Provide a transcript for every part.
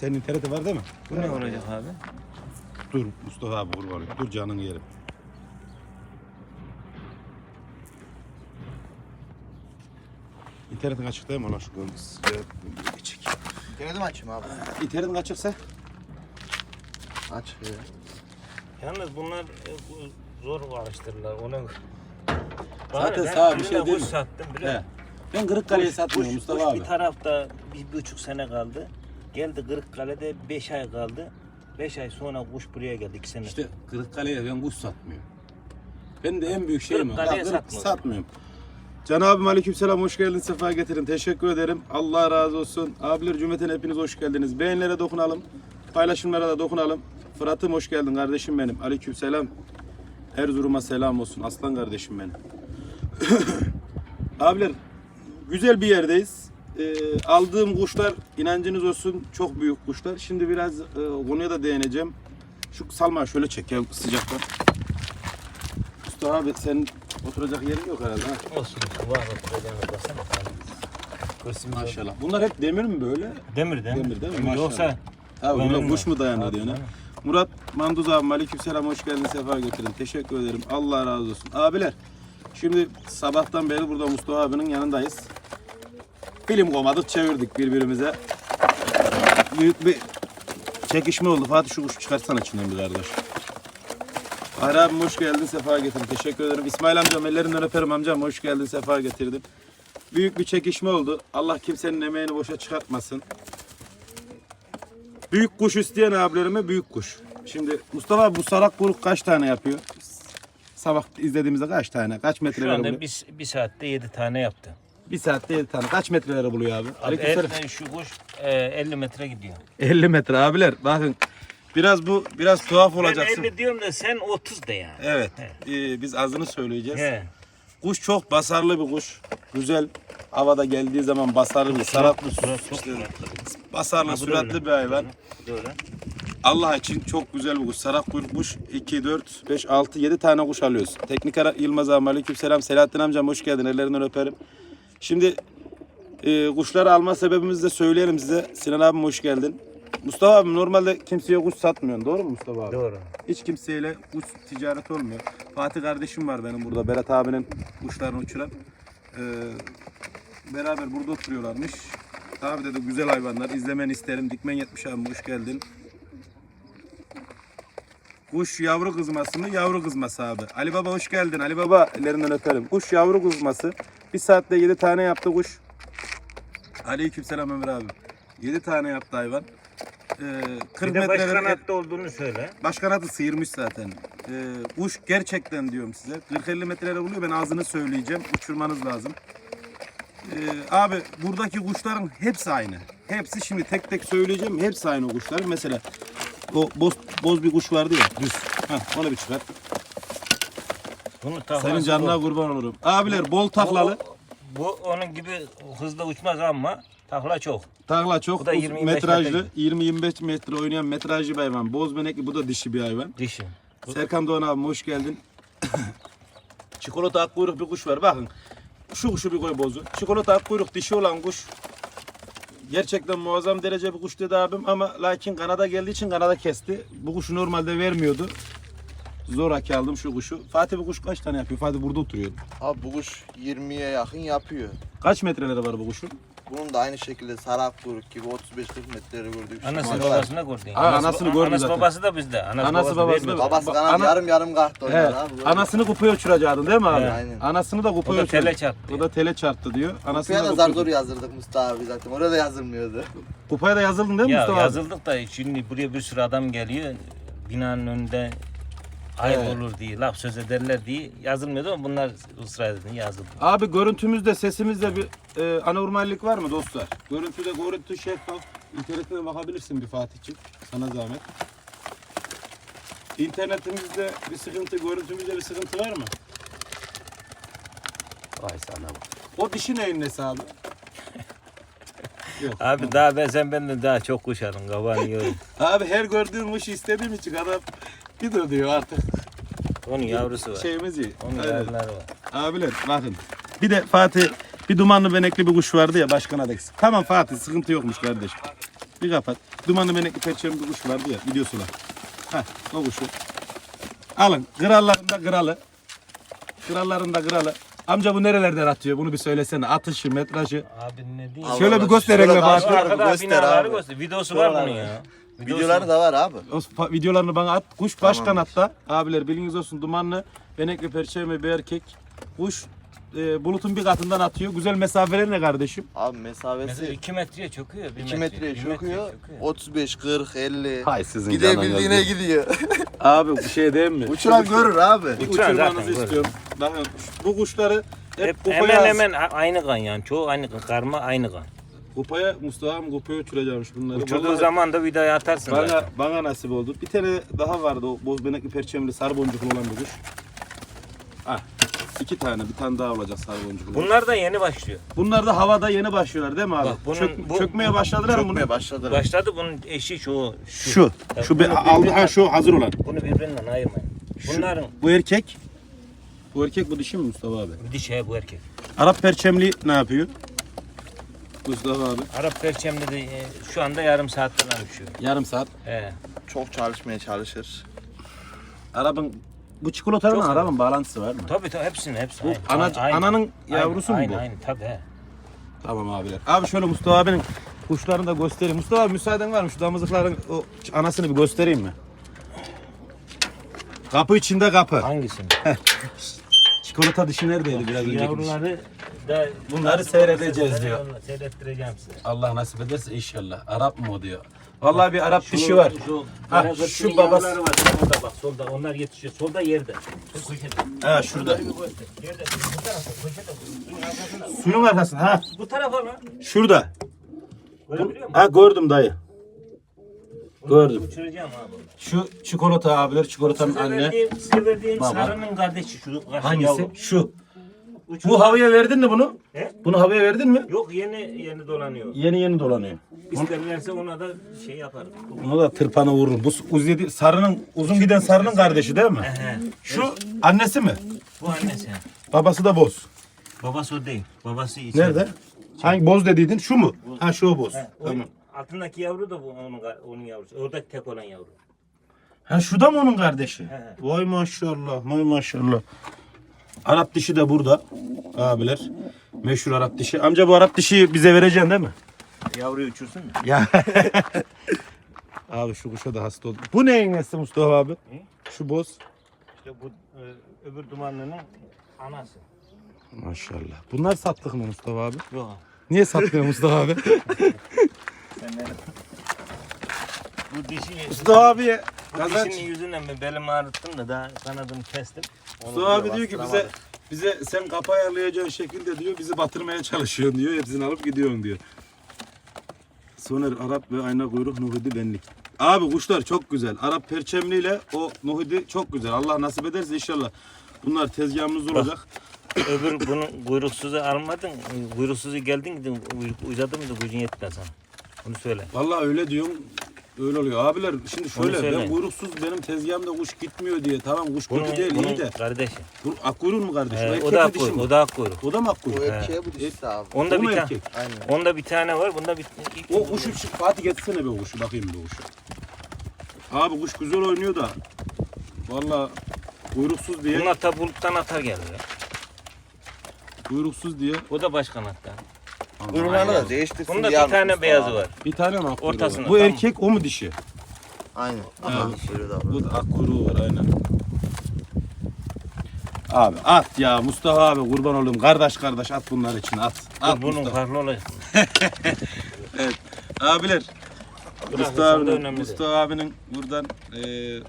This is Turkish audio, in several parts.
Senin interneti var değil mi? Bu ne olacak abi? Dur Mustafa abi kurban olayım. Dur canın yerim. İnternetin açık değil mi? Ona şu görüntüsü. Geçik. Denedim açayım abi. İnternetin açıksa Aç ya. Yalnız bunlar e, zor alıştırırlar. Ona Zaten Ben sağ bir birine şey değil kuş mi? sattım biliyor He. musun? Ben Kırıkkale'ye Kuş- satmıyorum kuş- Mustafa kuş abi. bir tarafta bir buçuk sene kaldı. Geldi Kırıkkale'de beş ay kaldı. Beş ay sonra kuş buraya geldi iki sene. İşte Kırıkkale'ye ben kuş satmıyorum. Ben de en büyük şeyim o. Kırıkkale'ye Ya, Kırık- satmıyorsun. satmıyorum. Can abim aleykümselam hoş geldin sefa getirin. Teşekkür ederim. Allah razı olsun. Abiler cümleten hepiniz hoş geldiniz. Beğenilere dokunalım. Paylaşımlara da dokunalım. Fırat'ım hoş geldin kardeşim benim. Aleykümselam. Erzurum'a selam olsun. Aslan kardeşim benim. Abiler güzel bir yerdeyiz. Ee, aldığım kuşlar inancınız olsun çok büyük kuşlar. Şimdi biraz e, konuya da değineceğim. Şu salma şöyle çek ya sıcaktan. Mustafa abi senin oturacak yerin yok herhalde ha? Olsun. Var var. Maşallah. Bunlar hep demir mi böyle? Demir mi? Demir değil mi? Maşallah. Yoksa Abi buna kuş mu dayanır ha? aynen. Murat Manduz abi aleykümselam hoş geldin sefa getirin. Teşekkür ederim. Allah razı olsun. Abiler şimdi sabahtan beri burada Mustafa abinin yanındayız. Film komadık çevirdik birbirimize. Büyük bir çekişme oldu. Fatih şu kuşu çıkartsana içinden bir kardeş. Fahri abim hoş geldin sefa getirin. Teşekkür ederim. İsmail amcam ellerinden öperim amcam. Hoş geldin sefa getirdin. Büyük bir çekişme oldu. Allah kimsenin emeğini boşa çıkartmasın. Büyük kuş isteyen abilerime büyük kuş. Şimdi Mustafa abi bu salak kuyruk kaç tane yapıyor? Sabah izlediğimizde kaç tane? Kaç şu metrelere buluyor? anda bir, bir saatte yedi tane yaptı. Bir saatte 7 tane. Kaç metrelere buluyor abi? Aleykümselam. el- şu kuş e, 50 metre gidiyor. 50 metre abiler. Bakın biraz bu biraz tuhaf olacaksın. Ben 50 diyorum da sen 30 de yani. Evet. Ee, biz azını söyleyeceğiz. He. Kuş çok basarlı bir kuş. Güzel. Havada geldiği zaman basarlı, saratlı, Surat çok işte suratlı. basarlı, Ha, bu da süratli öyle. bir hayvan. Allah için çok güzel bir kuş. Sarak kuyruk kuş 2, 4, 5, 6, 7 tane kuş alıyoruz. Teknik ara Yılmaz abi aleyküm selam. Selahattin amcam hoş geldin. Ellerinden öperim. Şimdi e, kuşları alma sebebimizi de söyleyelim size. Sinan abim hoş geldin. Mustafa abim normalde kimseye kuş satmıyorsun. Doğru mu Mustafa abi? Doğru. Hiç kimseyle kuş ticaret olmuyor. Fatih kardeşim var benim burada. Berat abinin kuşlarını uçuran. Ee, beraber burada oturuyorlarmış. Abi dedi güzel hayvanlar. izlemeni isterim. Dikmen 70 abi hoş geldin. Kuş yavru kızması mı? Yavru kızması abi. Ali Baba hoş geldin. Ali Baba ellerinden öperim. Kuş yavru kızması. Bir saatte 7 tane yaptı kuş. Aleykümselam Ömer abi. 7 tane yaptı hayvan. Ee, 40 Bir de baş metrelere- kanatta olduğunu söyle. Başkan adı sıyırmış zaten. Ee, kuş gerçekten diyorum size. 40-50 metrelere buluyor. Ben ağzını söyleyeceğim. Uçurmanız lazım. Ee, abi buradaki kuşların hepsi aynı. Hepsi şimdi tek tek söyleyeceğim. Hepsi aynı o kuşların. Mesela o boz, boz bir kuş vardı ya düz. Heh, onu bir çıkar. Bunu taklası Senin canına bu. kurban olurum. Abiler bol taklalı. Bu, bu onun gibi hızlı uçmaz ama takla çok. Takla çok Bu da uz- 20-25 metrajlı. metre. 20-25 metre oynayan metrajlı bir hayvan. Boz benekli bu da dişi bir hayvan. Dişi. Serkan Doğan abim hoş geldin. Çikolata ak kuyruk bir kuş var. Bakın şu kuşu bir koy bozu. Çikolata ak kuyruk dişi olan kuş. Gerçekten muazzam derece bir kuş dedi abim ama lakin Kanada geldiği için Kanada kesti. Bu kuşu normalde vermiyordu. Zoraki aldım şu kuşu. Fatih bu kuş kaç tane yapıyor? Fatih burada oturuyor. Abi bu kuş 20'ye yakın yapıyor. Kaç metreleri var bu kuşun? Bunun da aynı şekilde sarak kuyruk gibi 35-40 metreleri gördüğü bir şey. Anası babasına gördü. Ha, anasını gördü Anası zaten. babası da bizde. Anası, Anası babası, babası da- Babası kanat ana- yarım yarım kalktı oynar Evet. abi. Anasını kupaya uçuracaktın değil mi abi? Aynen. Anasını da kupaya O da tele çarptı. O da tele çarptı diyor. Anasını Kupaya da kupaya- zar zor yazdırdık Mustafa abi zaten. Orada da yazılmıyordu. Kupaya da yazıldın değil mi Ya Mustafa abi? yazıldık da şimdi buraya bir sürü adam geliyor. Binanın önünde ayıp Evet. olur diye, laf söz ederler diye yazılmıyordu ama bunlar ısrar edin yazıldı. Abi görüntümüzde sesimizde bir e, anormallik var mı dostlar? Görüntüde görüntü şeffaf. İnternetine bakabilirsin bir Fatih'ciğim. Sana zahmet. İnternetimizde bir sıkıntı, görüntümüzde bir sıkıntı var mı? Vay sana bak. O dişi neyin nesi abi? Yok. Abi daha ben sen benden daha çok kuşadın kafanı yiyorum. Abi her gördüğüm kuşu istediğim için adam bir de diyor artık. Onun yavrusu var. Şeyimiz iyi. Onun Aynen. yavruları var. Abiler bakın. Bir de Fatih bir dumanlı benekli bir kuş vardı ya başkan adayız. Tamam Fatih sıkıntı yokmuş kardeşim. Bir kapat. Dumanlı menekli perçem bir kuş vardı ya videosu var. Heh o kuşu. Alın. Krallarında kralı. Krallarında kralı. Amca bu nerelerden atıyor? Bunu bir söylesene. Atışı, metrajı. Abi ne diyeyim? Allah Şöyle bir göster şöyle eline bak. Arkada göster binaları abi. göster. Videosu var bunun ya. Videoları da var abi. O fa- videolarını bana at. Kuş başkan Tamamdır. hatta. Abiler bilginiz olsun. Dumanlı, benekli perçem bir erkek. Kuş e, bulutun bir katından atıyor. Güzel mesafeler ne kardeşim? Abi Mesela mesafesi 2 metreye çöküyor. 2 metreye çöküyor. 35, 40, 50. Hay sizin Gidebildiğine gidiyor. Abi bir şey değil mi? Uçuran görür abi. Uçuran Uçurmanızı böyle. istiyorum. Bakın bu kuşları hep, Hep kupaya, hemen hemen a- aynı kan yani. Çoğu aynı kan. Karma aynı kan. Kupaya Mustafa'm kupaya uçuracakmış bunları. Uçurduğu Vallahi zaman da vidayı atarsın bana, zaten. bana nasip oldu. Bir tane daha vardı o boz benekli perçemli sarı boncuklu olan bir kuş. Ah, iki tane bir tane daha olacak sarı boncuklu. Bunlar da yeni başlıyor. Bunlar da havada yeni başlıyorlar değil mi abi? Bak bunun- Çök- bu- çökmeye başladılar mı bunu? Çökmeye başladı. Başladı bunun eşi şu. Şu. Tabii Şu be, aldı ha şu hazır olan. Bunu birbirinden ayırmayın. Bunların Bu erkek. Bu erkek bu dişi mi Mustafa abi? dişi he, bu erkek. Arap perçemli ne yapıyor? Mustafa abi. Arap perçemli de e, şu anda yarım saatten uçuyor. Yarım saat. He. Çok çalışmaya çalışır. Arabın bu çikolataların Çok arabın bağlantısı var mı? Tabii tabii hepsini hepsi. Bu aynı. ana- Aynı. ananın Aynı, yavrusu mu aynı, bu? Aynı tabii he. Tamam abiler. Abi şöyle Mustafa abinin kuşlarını da göstereyim. Mustafa abi müsaaden var mı? Şu damızlıkların o anasını bir göstereyim mi? Kapı içinde kapı. Hangisini? Çikolata dişi neredeydi biraz önceki? Yavruları Bunları seyredeceğiz diyor. Seyrettireceğim size. Allah nasip ederse inşallah. Arap mı o diyor. Vallahi bir Arap dişi var. Şu, Ha, şu şu babası- var. Orada bak solda onlar yetişiyor. Solda yerde. Şu köşede. Ha şurada. Yerde. Bu tarafa köşede. Suyun arkasında. Ha Bu tarafa lan. şurada. Görebiliyor musun? Ha gördüm dayı. Gördüm. Uçuracağım abi. Şu çikolata abiler, çikolatanın Size anne. verdiğim, size verdiğim Baba. sarının kardeşi şu karşı Hangisi? yavru. Şu. Uçur- Bu havaya verdin mi bunu? He? Bunu havaya verdin mi? Yok yeni yeni dolanıyor. Yeni yeni dolanıyor. İsterlerse ona da şey yaparım. Bunu da tırpanı vururum. Bu uzun sarının uzun giden sarının kardeşi değil mi? Ehe. Şu annesi mi? Bu annesi. Babası da boz. Babası o değil. Babası içeride. Nerede? Hangi boz dediydin? Şu mu? Ha şu o boz. He, o- Tamam. Altındaki yavru da bu onun onun yavrusu. Oradaki tek olan yavru. Ha şu da mı onun kardeşi? He. Vay maşallah, vay maşallah. Arap dişi de burada abiler. Meşhur Arap dişi. Amca bu Arap dişiyi bize vereceksin değil mi? Yavruyu uçursun mu? Ya. abi şu kuşa da hasta oldum. Bu neyin nesi Mustafa abi? Şu boz. İşte bu e, öbür dumanlının anası. Maşallah. Bunlar sattık mı Mustafa abi? Yok. Niye satmıyor Mustafa abi? Sen ne? Bu dişi Mustafa abiye bu kazanç. dişinin yüzünden ben belimi ağrıttım da daha kanadımı kestim. Onu Mustafa abi diyor ki bize bastıramadım. bize sen kapı ayarlayacağın şekilde diyor bizi batırmaya çalışıyorsun diyor. Hepsini alıp gidiyorsun diyor. Soner Arap ve ayna kuyruk Nuhidi benlik. Abi kuşlar çok güzel. Arap perçemliyle o Nuhidi çok güzel. Allah nasip ederse inşallah. Bunlar tezgahımızda olacak. Öbür bunun kuyruksuzu almadın. Kuyruksuzu geldin gidin uzadı mıydı gücün yetmez sana. Bunu söyle. Vallahi öyle diyorsun. Öyle oluyor. Abiler şimdi şöyle ben söyleyin. kuyruksuz benim tezgahımda kuş gitmiyor diye. Tamam kuş kötü değil bunun iyi de. kardeşi. Bu akkuyruğun mu kardeş? He, erkek o da mi dişi mi? O da akkuyruk. O da mı Bu akkuyruğu? erkeğe bu dişisi abi. Onda O bir tane. erkek? Aynen. Onda bir tane var. Bunda bir O kuşu şu- Fatih getirsene be o kuşu bakayım bir o kuşu. Abi kuş güzel oynuyor da. Valla kuyruksuz diye, Bunlar da buluttan atar geldi. kuyruksuz diye. O da başkan hatta. Kuyruğunu da değiştirsin Bunda diye bir tane Mustafa beyazı var. Bir tane mi akkuyruğu Ortasında, var? Bu tamam. erkek o mu dişi? Aynen. Aha, var. Bu da akkuyruğu var aynen. Abi at ya Mustafa abi kurban olayım. Kardeş kardeş at bunlar için at. At Bunun Mustafa. farklı olacak. Abiler. Mustafa, de abinin, önemli değil. Mustafa abinin buradan e,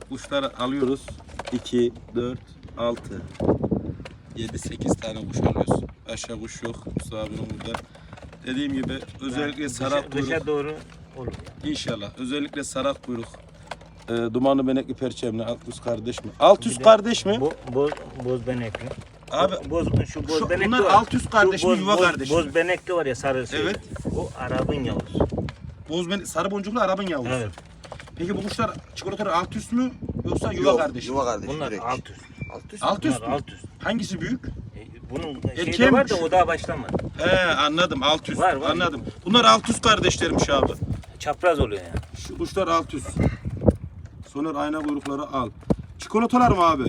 kuşları alıyoruz. 2, 4, 6, 7, 8 tane kuş alıyoruz. Aşağı kuş yok Mustafa abinin buradan. Dediğim gibi özellikle sarat Dışa, kuyruk dışa doğru olur. inşallah. Özellikle sarat kuyruk. E, dumanlı benekli perçemli alt üst kardeş mi? Alt üst kardeş mi? Bo, boz, boz benekli. Abi boz, şu boz şu- benekli bunlar var. alt üst kardeş Şu mi, boz- yuva boz- kardeş mi? Boz benekli var ya sarı şey. Evet. O Arap'ın yavrusu. boz ben, sarı boncuklu Arap'ın yavrusu. Evet. Peki bu kuşlar çikolataları alt üst mü yoksa yuva Yok, kardeş mi? Yuva kardeş Bunlar direkt. alt üst. Alt üst. Alt üst mü? alt üst. Hangisi büyük? E, Bunun Erkeğe şeyde var mi da o daha başlamadı. He anladım alt üst. Var, var. Anladım. Bunlar alt üst kardeşlermiş abi. çapraz oluyor yani. Şu kuşlar alt üst. Soner ayna kuyrukları al. Çikolatalar mı abi?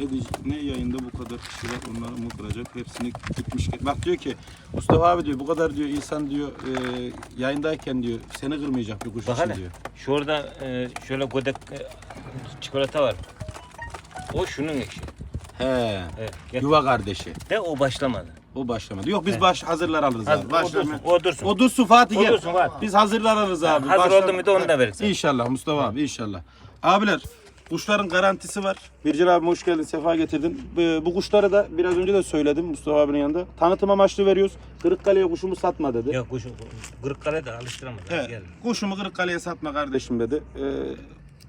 Edici, ne yayında bu kadar kişi var onları mı kıracak hepsini gitmiş. Bak diyor ki Mustafa abi diyor bu kadar diyor insan diyor e, yayındayken diyor seni kırmayacak bir kuş Bak için hele. diyor. Şurada e, şöyle godek e, çikolata var. O şunun eşi. He. Evet, gel. Yuva kardeşi. De o başlamadı. O başlamadı. Yok biz He. baş hazırlar alırız Hazır, abi. o Başlama. dursun, o dursun. O dursun Fatih O gel. dursun, Fatih. Biz hazırlar alırız abi. hazır oldu mu da onu da veririz sana. İnşallah Mustafa abi inşallah. Abiler kuşların garantisi var. Bircil abi hoş geldin sefa getirdin. Bu, bu kuşları da biraz önce de söyledim Mustafa abinin yanında. Tanıtım amaçlı veriyoruz. Kırıkkale'ye kuşumu satma dedi. Yok kuşu Kırıkkale'de alıştıramadı. Evet, Gel. kuşumu Kırıkkale'ye satma kardeşim dedi. Ee,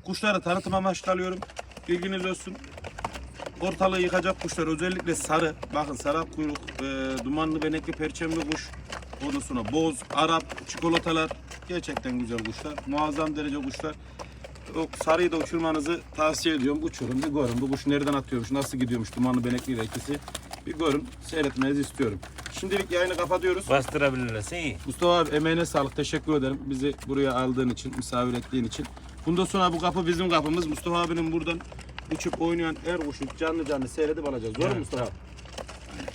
kuşları tanıtım amaçlı alıyorum. Bilginiz olsun. Ortalığı yıkacak kuşlar özellikle sarı. Bakın sarı kuyruk, e, dumanlı benekli perçemli kuş. Ondan sonra boz, Arap, çikolatalar. Gerçekten güzel kuşlar. Muazzam derece kuşlar. O sarıyı da uçurmanızı tavsiye ediyorum. Uçurun bir görün. Bu kuş nereden atıyormuş, nasıl gidiyormuş dumanlı benekliyle ikisi. Bir görün, seyretmenizi istiyorum. Şimdilik yayını kapatıyoruz. Bastırabilirlerse iyi. Mustafa abi emeğine sağlık. Teşekkür ederim. Bizi buraya aldığın için, misafir ettiğin için. Bundan sonra bu kapı bizim kapımız. Mustafa abinin buradan uçup oynayan her kuşu canlı canlı seyredip alacağız. Doğru mu Mustafa?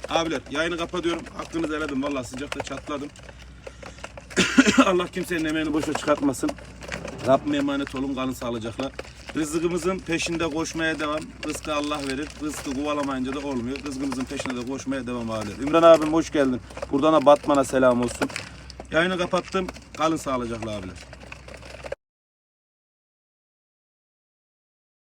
Abiler yayını kapatıyorum. Hakkınızı helalim. Vallahi sıcakta çatladım. Allah kimsenin emeğini boşa çıkartmasın. Rabbime emanet olun. Kalın sağlıcakla. Rızkımızın peşinde koşmaya devam. Rızkı Allah verir. Rızkı kovalamayınca da olmuyor. Rızkımızın peşinde de koşmaya devam abiler. Ümran abim hoş geldin. Buradan da Batman'a selam olsun. Yayını kapattım. Kalın sağlıcakla abiler.